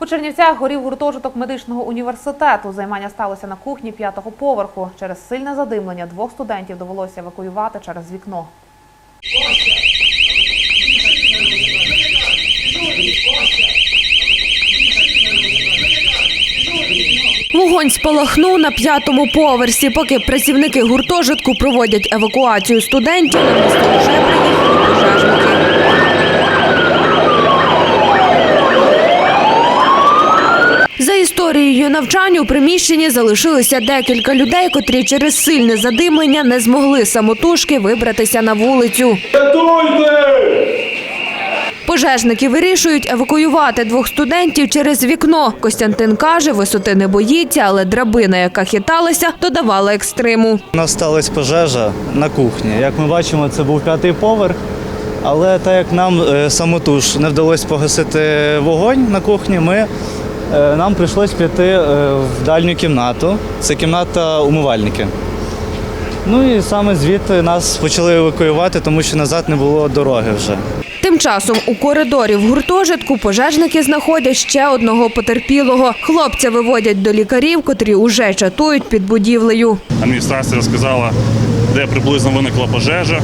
У Чернівцях горів гуртожиток медичного університету. Займання сталося на кухні п'ятого поверху. Через сильне задимлення двох студентів довелося евакуювати через вікно. Вогонь спалахнув на п'ятому поверсі. Поки працівники гуртожитку проводять евакуацію студентів, на місце вже приїхали пожежники. Історією навчання у приміщенні залишилося декілька людей, котрі через сильне задимлення не змогли самотужки вибратися на вулицю. Пожежники вирішують евакуювати двох студентів через вікно. Костянтин каже, висоти не боїться, але драбина, яка хиталася, додавала екстриму. У нас сталася пожежа на кухні. Як ми бачимо, це був п'ятий поверх. Але так як нам е, самотужки не вдалося погасити вогонь на кухні, ми, нам прийшлось піти е, в дальню кімнату. Це кімната умивальники. Ну і саме звідти нас почали евакуювати, тому що назад не було дороги вже. Тим часом у коридорі в гуртожитку пожежники знаходять ще одного потерпілого. Хлопця виводять до лікарів, котрі уже чатують під будівлею. Адміністрація розказала, де приблизно виникла пожежа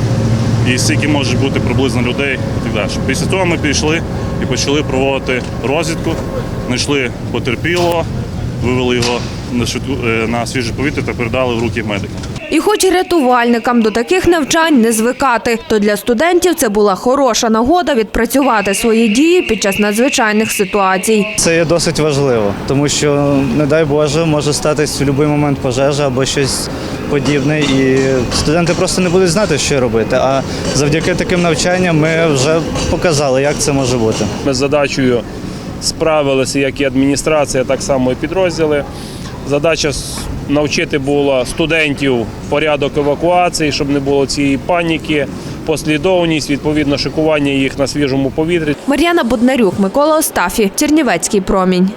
і скільки може бути приблизно людей і так далі. Після того ми пішли і почали проводити розвідку, знайшли потерпілого, вивели його на, е, на свіже повітря та передали в руки медикам. І хоч рятувальникам до таких навчань не звикати, то для студентів це була хороша нагода відпрацювати свої дії під час надзвичайних ситуацій. Це є досить важливо, тому що, не дай Боже, може статись в будь-який момент пожежа або щось подібне, і студенти просто не будуть знати, що робити. А завдяки таким навчанням ми вже показали, як це може бути. Ми з задачею справилися як і адміністрація, так само і підрозділи. Задача навчити було студентів порядок евакуації, щоб не було цієї паніки, послідовність, відповідно шикування їх на свіжому повітрі. Мар'яна Боднарюк, Микола Остафі, Чернівецький промінь.